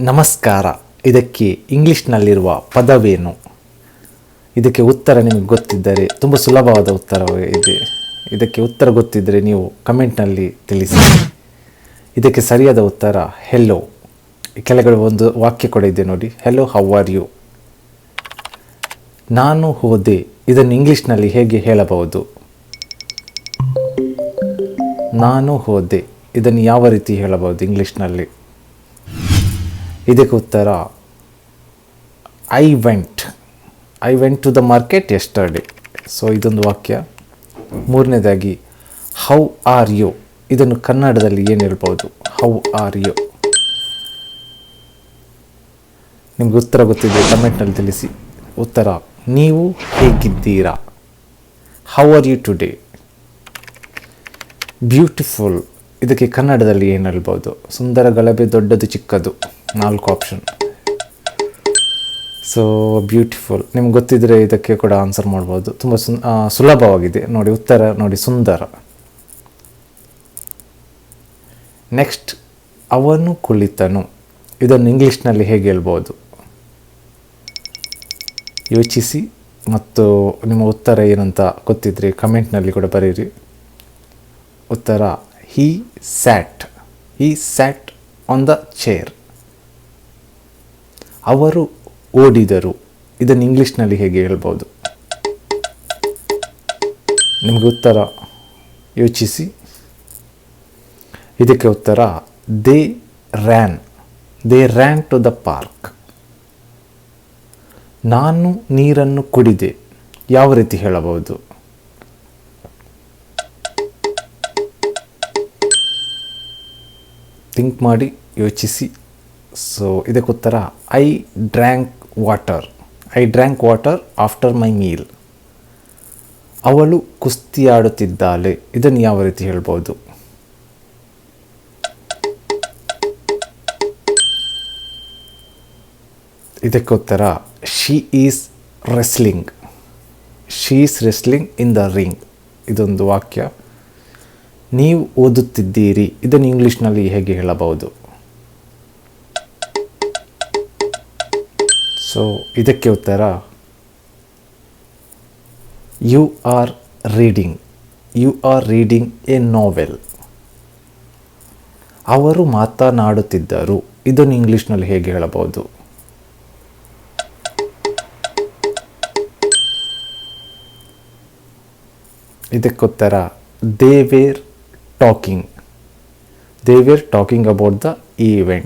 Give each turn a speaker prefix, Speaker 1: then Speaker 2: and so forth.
Speaker 1: ನಮಸ್ಕಾರ. ಇದಕ್ಕೆ ಇಂಗ್ಲಿಷ್ನಲ್ಲಿರುವ ಪದವೇನು? ಇದಕ್ಕೆ ಉತ್ತರ ನಿಮಗೆ ಗೊತ್ತಿದ್ದರೆ, ತುಂಬ ಸುಲಭವಾದ ಉತ್ತರ ಇದೆ. ಇದಕ್ಕೆ ಉತ್ತರ ಗೊತ್ತಿದ್ದರೆ ನೀವು ಕಮೆಂಟ್ನಲ್ಲಿ ತಿಳಿಸಿ. ಇದಕ್ಕೆ ಸರಿಯಾದ ಉತ್ತರ ಹೆಲೋ ಕೆಳಗಡೆ ಒಂದು ವಾಕ್ಯ ಕೂಡ ಇದೆ ನೋಡಿ. ಹೆಲೋ ಹೌ ಆರ್ ಯು ನಾನು ಹೋದೆ. ಇದನ್ನು ಇಂಗ್ಲೀಷ್ನಲ್ಲಿ ಹೇಗೆ ಹೇಳಬಹುದು? ನಾನು ಹೋದೆ. ಇದನ್ನು ಯಾವ ರೀತಿ ಹೇಳಬಹುದು ಇಂಗ್ಲಿಷ್ನಲ್ಲಿ? ಇದಕ್ಕೆ ಉತ್ತರ I went I went to the market yesterday so ಇದೊಂದು ವಾಕ್ಯ. ಮೂರನೇದಾಗಿ ಹೌ ಆರ್ ಯು ಇದನ್ನು ಕನ್ನಡದಲ್ಲಿ ಏನು ಹೇಳ್ಬೋದು? ಹೌ ಆರ್ ಯು ನಿಮ್ಗೆ ಉತ್ತರ ಗೊತ್ತಿದೆ, ಕಮೆಂಟ್ನಲ್ಲಿ ತಿಳಿಸಿ. ಉತ್ತರ, ನೀವು ಹೇಗಿದ್ದೀರಾ? How are you today beautiful ಇದಕ್ಕೆ ಕನ್ನಡದಲ್ಲಿ ಏನು ಹೇಳ್ಬೋದು? ಸುಂದರ, ಗಲಭೆ, ದೊಡ್ಡದು, ಚಿಕ್ಕದು. ನಾಲ್ಕು ಆಪ್ಷನ್ ಸೊ ಬ್ಯೂಟಿಫುಲ್ ನಿಮ್ಗೆ ಗೊತ್ತಿದ್ರೆ ಇದಕ್ಕೆ ಕೂಡ ಆನ್ಸರ್ ಮಾಡ್ಬೋದು. ತುಂಬ ಸುನ್ ಸುಲಭವಾಗಿದೆ. ನೋಡಿ, ಉತ್ತರ, ನೋಡಿ, ಸುಂದರ. ನೆಕ್ಸ್ಟ್ ಅವನು ಕುಳಿತನು. ಇದನ್ನು ಇಂಗ್ಲೀಷ್ನಲ್ಲಿ ಹೇಗೆ ಹೇಳ್ಬೋದು? ಯೋಚಿಸಿ ಮತ್ತು ನಿಮ್ಮ ಉತ್ತರ ಏನಂತ ಗೊತ್ತಿದ್ರೆ ಕಮೆಂಟ್ನಲ್ಲಿ ಕೂಡ ಬರೀರಿ. ಉತ್ತರ he sat he sat on the chair ಅವರು ಓಡಿದರು ಇದನ್ನು ಇಂಗ್ಲೀಷ್ನಲ್ಲಿ ಹೇಗೆ ಹೇಳ್ಬೋದು? ನಿಮಗೆ ಉತ್ತರ ಯೋಚಿಸಿ. ಇದಕ್ಕೆ ಉತ್ತರ they ran they ran to the park ನಾನು ನೀರನ್ನು ಕುಡಿದೆ. ಯಾವ ರೀತಿ ಹೇಳಬಹುದು? ಥಿಂಕ್ ಮಾಡಿ ಯೋಚಿಸಿ. ಸೊ ಇದಕ್ಕೆ ಉತ್ತರ I drank water I drank water after my meal ಅವಳು ಕುಸ್ತಿಯಾಡುತ್ತಿದ್ದಾಳೆ. ಇದನ್ನು ಯಾವ ರೀತಿ ಹೇಳ್ಬೋದು? ಇದಕ್ಕೆ ಉತ್ತರ she is wrestling she is wrestling in the ring ಇದೊಂದು ವಾಕ್ಯ. ನೀವು ಓದುತ್ತಿದ್ದೀರಿ. ಇದನ್ನು ಇಂಗ್ಲೀಷ್ನಲ್ಲಿ ಹೇಗೆ ಹೇಳಬಹುದು? ಸೊ ಇದಕ್ಕೆ ಉತ್ತರ you are reading you are reading a novel ಅವರು ಮಾತನಾಡುತ್ತಿದ್ದರು. ಇದನ್ನು ಇಂಗ್ಲೀಷ್ನಲ್ಲಿ ಹೇಗೆ ಹೇಳಬಹುದು? ಇದಕ್ಕೋತ್ತರ they were talking they were talking about the event